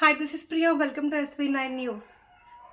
Hi this is Priya welcome to SV nine news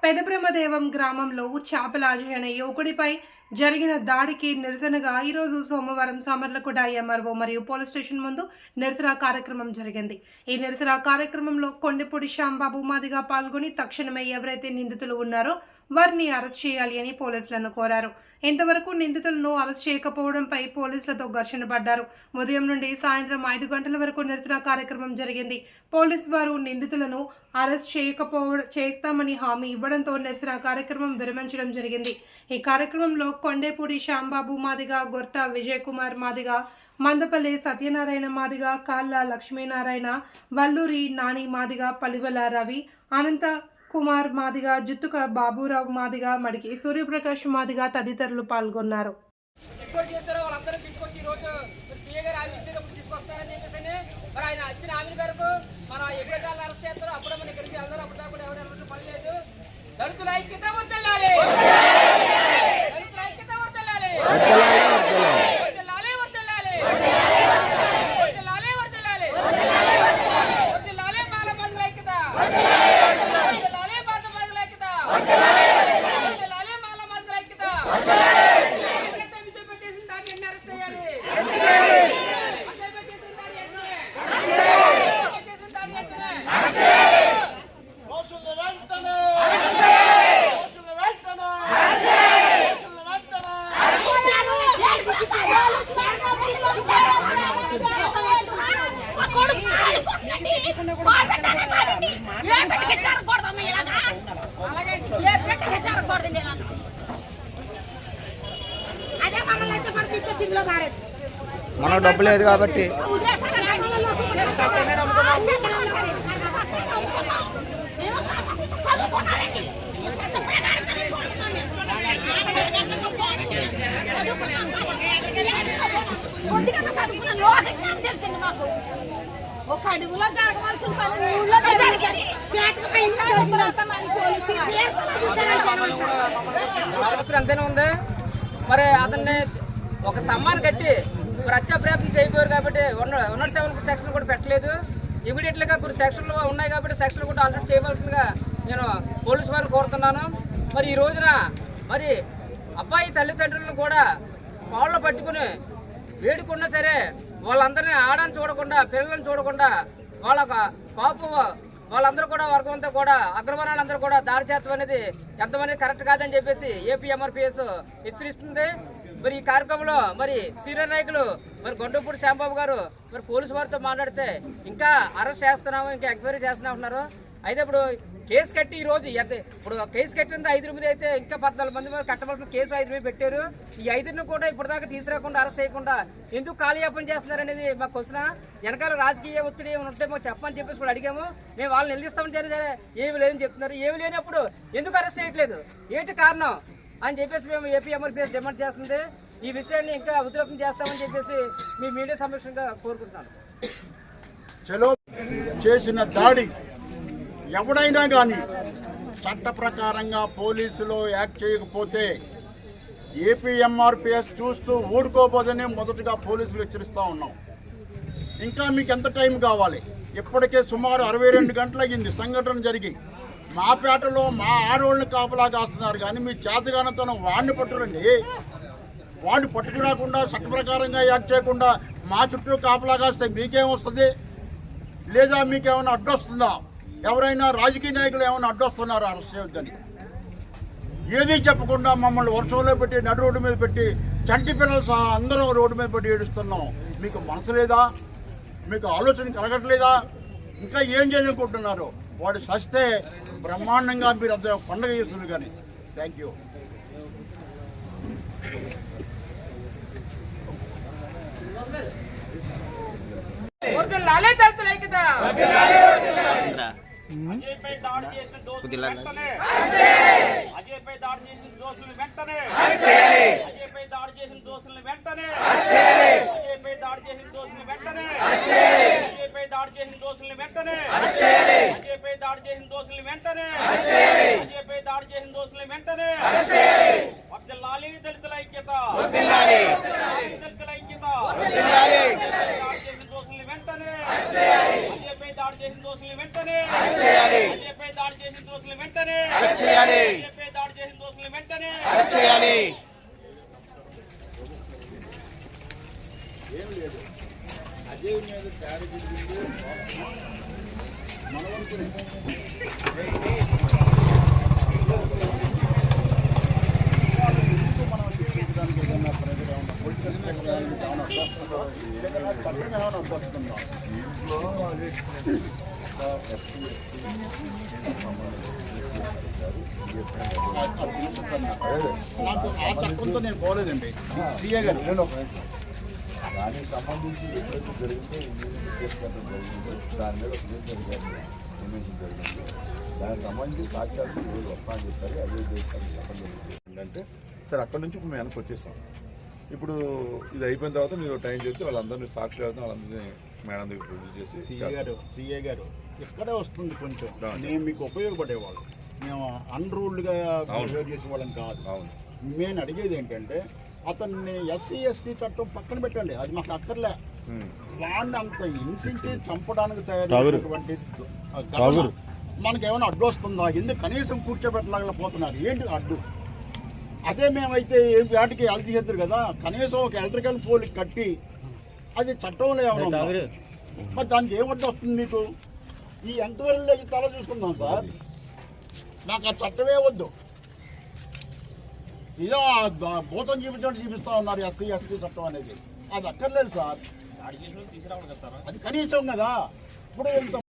Pedabrahmadevam గ్రామంలో చాపలాజీ అనే యువకుడిపై జరిగిన దాడికి నిరసనగా ఈరోజు సోమవారం సమర్లకుడ ఎంఆర్ఓ మరియు పోలీస్ స్టేషన్ ముందు నిరసన కార్యక్రమం జరిగింది. ఈ నిరసన కార్యక్రమంలో కొండపూడి శ్యాంబాబు మాదిగా పాల్గొని తక్షణమే ఎవరైతే నిందితులు ఉన్నారో వారిని అరెస్ట్ చేయాలి అని పోలీసులను కోరారు. ఇంతవరకు నిందితులను అరెస్ట్ చేయకపోవడంపై పోలీసులతో ఘర్షణ పడ్డారు. ఉదయం నుండి సాయంత్రం ఐదు గంటల వరకు నిరసన కార్యక్రమం జరిగింది. పోలీసు వారు నిందితులను అరెస్ట్ చేయకపోవడం చేస్తామని హామీ ఇవ్వడంతో నిరసన కార్యక్రమం విరమించడం జరిగింది. ఈ కార్యక్రమంలో కొండేపూడి శ్యాంబాబు మాదిగా గుర్త విజయ్ కుమార్ మాదిగా మందపల్లి సత్యనారాయణ మాదిగా కాళ్ళ లక్ష్మీనారాయణ వల్లూరి నాని మాదిగా పలివల రవి అనంత కుమార్ మాదిగా జుత్తుక బాబురావు మాదిగా మడికి సూర్యప్రకాష్ మాదిగా తదితరులు పాల్గొన్నారు. రిపోర్ట్ వాళ్ళందరూ తీసుకొచ్చి రోజు మరి ఆయన మన ఇక్కడికి దళితుల ఐక్యత వర్తిల్లాలి దళితుల ఐక్యత వర్తిల్లాలి వర్తిల్లాలి వర్తిల్లాలి వర్తిల్లాలి వర్తిల్లాలి వర్తిల్లాలి బాల మందుల ఐక్యత. వర్తిల్లాలి ఐక్యత. వర్తిల్లాలి బాల మందుల ఐక్యత ఎవరైతే విధులు చేయాలి? అందరిపై చేసిన దాడి ఎన్ని? ఒక అడుగులో జరగవలసిన పని ఊళ్ళో జరిగింది అవసరం అంతేనే ఉంది? మరి అతన్ని ఒక స్తంభాన్ని కట్టి మరి హత్యా ప్రయత్నం చేయబోయారు కాబట్టి ఉన్న సెవెన్ సెక్షన్ కూడా పెట్టలేదు. ఇమీడియట్లీగా కొన్ని సెక్షన్లు ఉన్నాయి కాబట్టి సెక్షన్ కూడా ఆల్రెడీ చేయవలసిందిగా నేను పోలీసు వారిని కోరుతున్నాను. మరి ఈ రోజున మరి అబ్బాయి తల్లిదండ్రులను కూడా పాళ్ళు పట్టుకుని వేడుకున్నా సరే వాళ్ళందరినీ ఆడని చూడకుండా పిల్లలను చూడకుండా వాళ్ళ ఒక పాపు వాళ్ళందరూ కూడా వర్గం అంతా కూడా అగ్రవర్ణాలందరూ కూడా దాడి చేస్తాం అనేది ఎంతమంది కరెక్ట్ కాదని చెప్పేసి ఏపీ ఎంఆర్పిఎస్ హెచ్చరిస్తుంది. మరి ఈ కార్యక్రమంలో మరి సీనియర్ నాయకులు మరి గొండపూడి శ్యాంబాబు గారు మరి పోలీసు వారితో మాట్లాడితే ఇంకా అరెస్ట్ చేస్తున్నాము ఇంకా ఎంక్వైరీ చేస్తున్నా ఉన్నారు అయితే ఇప్పుడు కేసు కట్టి ఈ రోజు ఇప్పుడు కేసు కట్టింది ఐదు మంది అయితే ఇంకా పద్నాలుగు మంది మీద కట్టవలసిన కేసు ఐదు మంది పెట్టారు. ఈ ఐదుని కూడా ఇప్పటిదాకా తీసుకురాకుండా అరెస్ట్ చేయకుండా ఎందుకు కాలయాపన చేస్తున్నారు అనేది మా క్వశ్చన్. వెనకాల రాజకీయ ఒత్తిడి ఏమైనా ఉంటే మాకు చెప్పని చెప్పేసి కూడా అడిగాము. మేము వాళ్ళని నిలదీస్తామని సరే ఏమి లేదని చెప్తున్నారు. ఏమి లేనప్పుడు ఎందుకు అరెస్ట్ చేయట్లేదు? ఏంటి కారణం? అని చెప్పేసి మేము ఏపీ ఎంఆర్పీఎస్ డిమాండ్ చేస్తుంది. ఈ విషయాన్ని ఇంకా ఉద్యోగం చేస్తామని చెప్పేసి మీ మీడియా సమక్షంగా కోరుకుంటున్నాను. చలో చేసిన దాడి ఎవడైనా కానీ చట్ట ప్రకారంగా పోలీసులు యాక్ట్ చేయకపోతే ఏపీఎంఆర్పిఎస్ చూస్తూ ఊడుకోబోదని మొదటగా పోలీసులు హెచ్చరిస్తూ ఉన్నాం. ఇంకా మీకు ఎంత టైం కావాలి? ఇప్పటికే సుమారు అరవై రెండు గంటలు అయ్యింది సంఘటన జరిగి. మా పేటలో మా ఆరోళ్ళని కాపలా కాస్తున్నారు కానీ మీ చేతగానతనం వాడిని పట్టురండి. వాడిని పట్టుకురాకుండా చట్ట ప్రకారంగా యాక్ట్ చేయకుండా మా చుట్టూ కాపలా కాస్తే మీకేం వస్తుంది? లేదా మీకేమైనా అడ్డొస్తుందా? ఎవరైనా రాజకీయ నాయకులు ఏమైనా అడ్డొస్తున్నారా? అరెస్ట్ చేయొద్దని. ఏదీ చెప్పకుండా మమ్మల్ని వర్షంలో పెట్టి నడు రోడ్డు మీద పెట్టి చంటి పిల్లలు సహా అందరం రోడ్డు మీద పెట్టి ఏడుస్తున్నాం. మీకు మనసు లేదా? మీకు ఆలోచన కలగట్లేదా? ఇంకా ఏం చేయాలనుకుంటున్నారు? వాడు సస్తే బ్రహ్మాండంగా మీరు అంత పండగ చేస్తుంది కానీ. థ్యాంక్ యూ వర్ధిల్లాలి దళితుల ఐక్యత అజయ్పై దాడి చేసిన దోషులు వెంటనే. అజయ్పై దాడి చేసిన దోషులు వెంటనే. అజయ్పై దాడి చేసిన దోషులు వెంటనే. అజయ్పై దాడి చేసిన దోషులు వెంటనే. అజయ్పై దాడి చేసిన దోషులు వెంటనే. అజయ్పై దాడి చేసిన దోషులు వెంటనే. అజయ్పై దాడి చేసిన దోషులు వెంటనే. వర్ధిల్లాలి దళితుల ఐక్యత. వర్ధిల్లాలి దళితుల ఐక్యత. వర్ధిల్లాలి దాడి చేసిన దోషులు వెంటనే. అజయ్పై దాడి చేసిన దోషులు వెంటనే. దాడి చేసిన దోషులు వెంటనే. చేయాలి. అజయ్పై దాడి చేసిన దోషులు వెంటనే. చేయాలి. అజయ్ మీద దాడి జరిగింది. మనం పొలిటికల్ ఏమైనా అడ్డొస్తుందో నాకు ఆ చట్టంతో నేను పోలేదండి. సీఏ గారు. దానికి సంబంధించి ఎప్పుడైతే జరిగిందో ఇంజనీరింగ్ చేసుకోవడం జరిగిందో దాని మీద ఒక జరిగింది. జరిగింది. దానికి సంబంధించి సాక్ష్యాలు వస్తా అని చెప్పారు. అదే చేస్తాను చెప్పడం జరిగింది. ఏంటంటే సరే అక్కడ నుంచి ఇప్పుడు మేము వెనక్కి వచ్చేసాం. ఇప్పుడు ఇది అయిపోయిన తర్వాత మీరు టైం చెప్తే వాళ్ళందరినీ సాక్షులు వాళ్ళందరినీ మేడం దగ్గర ప్రొడ్యూస్ చేసి సీఏ గారు సీఏ గారు ఇక్కడే వస్తుంది కొంచెం. నేను మీకు ఉపయోగపడేవాళ్ళు. మేము అన్రూల్డ్గా బిహేవ్ చేసేవాళ్ళం కాదు. అవును. నేను అడిగేది ఏంటంటే అతన్ని ఎస్సీ ఎస్టీ చట్టం పక్కన పెట్టండి. అది మాకు అక్కర్లే. వాడిని అంత హింసించి చంపడానికి తయారైనటువంటి మనకి ఏమైనా అడ్డు వస్తుందా? ఎందుకు కనీసం కూర్చోబెట్టలేకపోతున్నారు ఏంటి అడ్డు? అదే మేమైతే ఏ వాటికి ఎలక్ట్రిక్ చేద్దరు కదా. కనీసం ఒక ఎలక్ట్రికల్ పోల్ కట్టి అది చట్టంలో ఏమైనా ఉందా? మరి దానికి ఏం అడ్డు వస్తుంది మీకు? ఈ ఎంక్వైరీలో తల చూసుకుందాం సార్. నాకు ఆ చట్టమే వద్దు. ఇదో భూతం చూపించడం చూపిస్తా ఉన్నారు ఎస్సీ ఎస్టీ చట్టం అనేది. అది అక్కర్లేదు సార్. అది కనీసం కదా. ఇప్పుడు